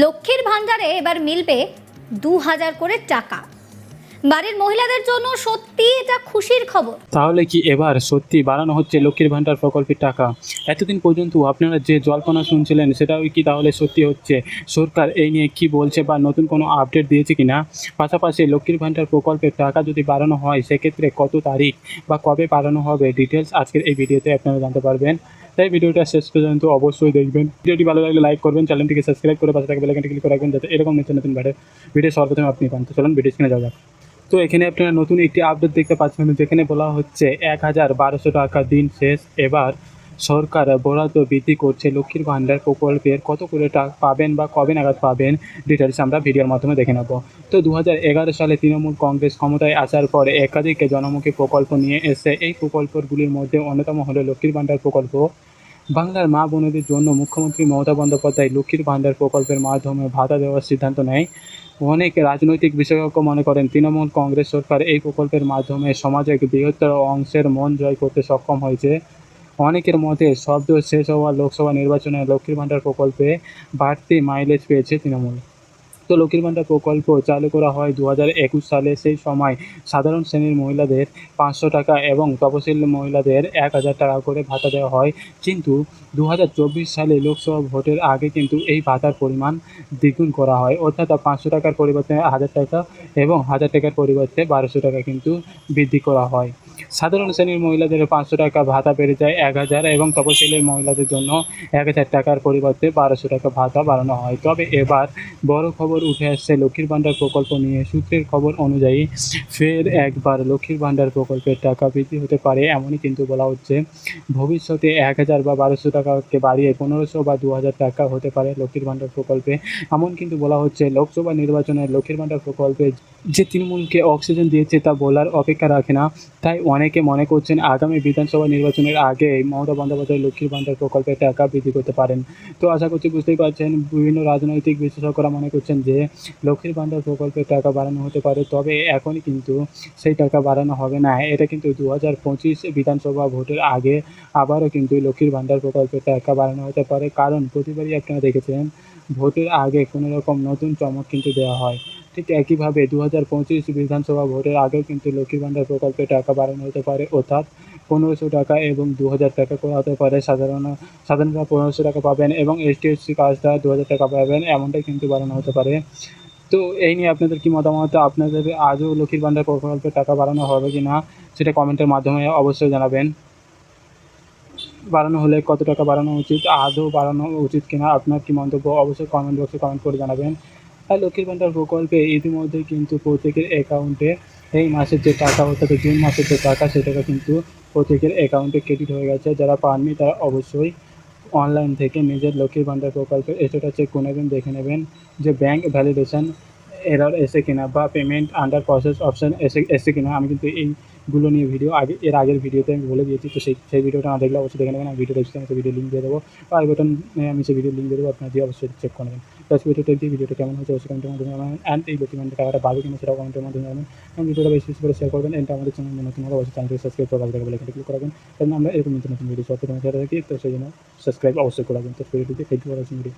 লক্ষ্মীর ভাণ্ডারে এবার মিলবে দু হাজার করে টাকা। বাড়ির মহিলাদের জন্য সত্যি এটা খুশির খবর। তাহলে কি এবার সত্যি বাড়ানো হচ্ছে লক্ষ্মীর ভাণ্ডার প্রকল্পের টাকা? এতদিন পর্যন্ত আপনারা যে জল্পনা শুনছিলেন, সেটাও কি তাহলে সত্যি হচ্ছে? সরকার এই নিয়ে কি বলছে বা নতুন কোনো আপডেট দিয়েছে কি না পাশাপাশি লক্ষ্মীর ভাণ্ডার প্রকল্পের টাকা যদি বাড়ানো হয়, সেক্ষেত্রে কত তারিখ বা কবে বাড়ানো হবে? ডিটেলস আজকের এই ভিডিওতে আপনারা জানতে পারবেন। তাই ভিডিওটা শেষ পর্যন্ত অবশ্যই দেখবেন। ভিডিওটি ভালো লাগলে লাইক করবেন চ্যানেলটিকে সাবস্ক্রাইব করে পাশে থাকা বেলাইকনটি ক্লিক করে রাখবেন যাতে এরকম নতুন নতুন ভিডিও সর্বপ্রথমে আপনি পান। তো চলুন ভিডিও কিনে যাওয়া যাক। তো এখানে আপনারা নতুন একটি আপডেট দেখতে পাচ্ছেন। যেখানে বলা হচ্ছে, এক হাজার বারোশো টাকা দিন শেষ। এবার সরকার বরাদ্দ বৃদ্ধি করছে, লক্ষ্মীর ভাণ্ডার প্রকল্পের কত করে টাকা পাবেন বা কবে নাগাদ পাবেন ডিটেলস আমরা ভিডিওর মাধ্যমে দেখে নেব। তো দু হাজার এগারো সালে তৃণমূল কংগ্রেস ক্ষমতায় আসার পর একাধিক জনমুখী প্রকল্প নিয়ে এসে এই প্রকল্পগুলির মধ্যে অন্যতম হলো লক্ষ্মীর ভাণ্ডার প্রকল্প। বাংলার মা বোনেদের জন্য মুখ্যমন্ত্রী মমতা বন্দ্যোপাধ্যায় লক্ষ্মীর ভাণ্ডার প্রকল্পের মাধ্যমে ভাতা দেওয়ার সিদ্ধান্ত নেয়। অনেক রাজনৈতিক বিশেষজ্ঞ মনে করেন, তৃণমূল কংগ্রেস সরকার এই প্রকল্পের মাধ্যমে সমাজের বৃহত্তর অংশের মন জয় করতে সক্ষম হয়েছে। অনেকের মতে শব্দ শেষ হওয়া লোকসভা নির্বাচনে লক্ষ্মীর ভাণ্ডার প্রকল্পে বাড়তি মাইলেজ পেয়েছে তৃণমূল। তো লক্ষ্মীর ভাণ্ডার প্রকল্প চালু করা হয় দু একুশ সালে। সেই সময় সাধারণ শ্রেণির মহিলাদের পাঁচশো টাকা এবং তপশিল মহিলাদের এক হাজার টাকা করে ভাতা দেওয়া হয়। কিন্তু দু হাজার চব্বিশ সালে লোকসভা ভোটের আগে কিন্তু এই ভাতার পরিমাণ দ্বিগুণ করা হয়। অর্থাৎ পাঁচশো টাকার পরিবর্তে হাজার টাকা এবং হাজার টাকার পরিবর্তে বারোশো টাকা কিন্তু বৃদ্ধি করা হয়। সাধারণ শ্রেণির মহিলাদের পাঁচশো টাকা ভাতা বেড়ে যায় এক হাজার এবং তপশিলের মহিলাদের জন্য এক হাজার টাকার পরিবর্তে বারোশো টাকা ভাতা বাড়ানো হয়। তবে এবার বড় খবর উঠে আসছে লক্ষ্মীর ভাণ্ডার প্রকল্প নিয়ে। সূত্রের খবর অনুযায়ী ফের একবার লক্ষ্মীর ভাণ্ডার প্রকল্পের টাকা বৃদ্ধি হতে পারে এমনই কিন্তু বলা হচ্ছে। ভবিষ্যতে এক হাজার বা বারোশো টাকাকে বাড়িয়ে পনেরোশো বা দু হাজার টাকা হতে পারে লক্ষ্মীর ভাণ্ডার প্রকল্পে। এমন কিন্তু বলা হচ্ছে লোকসভা নির্বাচনের লক্ষ্মীর ভাণ্ডার প্রকল্পে যে তৃণমূলকে অক্সিজেন দিয়েছে তা বলার অপেক্ষা রাখে না। তাই অনেকে মনে করছেন আগামী বিধানসভা নির্বাচনের আগে মমতা বন্দ্যোপাধ্যায়, লক্ষ্মীর ভান্ডার প্রকল্পের টাকা বৃদ্ধি করতে পারেন। তো আশা করছি বুঝতেই পারছেন, বিভিন্ন রাজনৈতিক বিশেষজ্ঞরা মনে করছেন যে লক্ষ্মীর ভান্ডার প্রকল্পের টাকা বাড়ানো হতে পারে, তবে এখনই কিন্তু সেই টাকা বাড়ানো হবে না। এটা কিন্তু দু হাজার পঁচিশ বিধানসভা ভোটের আগে আবারও কিন্তু লক্ষ্মীর ভান্ডার প্রকল্পের টাকা বাড়ানো হতে পারে। কারণ প্রতিবারই আপনারা দেখেছেন, ভোটের আগে কোনো রকম নতুন চমক কিন্তু দেওয়া হয়। ঠিক একইভাবে দু হাজার পঁচিশ বিধানসভা ভোটের আগে কিন্তু লক্ষ্মীর ভাণ্ডার প্রকল্পে টাকা বাড়ানো হতে পারে। অর্থাৎ পনেরোশো টাকা এবং দু হাজার টাকা করা হতে পারে। সাধারণ সাধারণরা পনেরোশো টাকা পাবেন এবং এসটি এসসি কাজটা দু হাজার টাকা পাবেন এমনটাই কিন্তু বাড়ানো হতে পারে। তো এই নিয়ে আপনাদের কি মতামত? আপনাদের আজও লক্ষ্মীর ভাণ্ডার প্রকল্পের টাকা বাড়ানো হবে কি না, সেটা কমেন্টের মাধ্যমে অবশ্যই জানাবেন। বাড়ানো হলে কত টাকা বাড়ানো উচিত আদৌ বাড়ানো উচিত কিনা, আপনার কি মন্তব্য? অবশ্যই কমেন্ট বক্সে কমেন্ট করে জানাবেন। আর লক্ষ্মীর ভাণ্ডার প্রকল্পে ইতিমধ্যে কিন্তু প্রত্যেকের অ্যাকাউন্টে এই মাসের যে টাকা অর্থাৎ জুন মাসের যে টাকা সে টাকা কিন্তু প্রত্যেকের অ্যাকাউন্টে ক্রেডিট হয়ে গেছে। যারা পাননি, তারা অবশ্যই অনলাইন থেকে নিজের লক্ষ্মীর ভাণ্ডার প্রকল্পের স্টেটাস চেক করে নেবেন, দেখে নেবেন যে ব্যাংক ভ্যালিডেশন এরর এসে কিনা বা পেমেন্ট আন্ডার প্রসেস অপশান এসে এসে কিনা। আমি কিন্তু এইগুলো নিয়ে ভিডিও আগে, এর আগের ভিডিওতে আমি বলে দিয়েছি, তো সেই সেই ভিডিওটা না দেখলে অবশ্যই দেখে নেবেন। আমি ভিডিও দেখছি আমি সেই ভিডিও লিঙ্ক দিয়ে দেবো। বা আই বাটন আমি সেই ভিডিও লিঙ্ক দিয়ে দেবো, আপনারা দিয়ে অবশ্যই চেক করে নেবেন। ভিডিওটা ভিডিওটা কেমন হচ্ছে অবশ্যই কমেন্টের মাধ্যমে জানাবেন। অ্যান্ড এই ডকুমেন্টের টাকাটা পাবে কিনা কমেন্টের মাধ্যমে জানাবেন। এবং ভিডিওটা বেশি বেশি করে শেয়ার করবেন। এটা আমাদের চ্যানেল নতুন হলে অবশ্যই চ্যানেলটি সাবস্ক্রাইব করে রাখবেন বলে ক্লিক করাবেন। কারণ আমরা এরকম নতুন নতুন ভিডিও সব প্রথমে থাকি। তো সেই জন্য সাবস্ক্রাইব অবশ্যই করাবেন তো ভিডিওটিতে থ্যাংক ইউ ভিডিও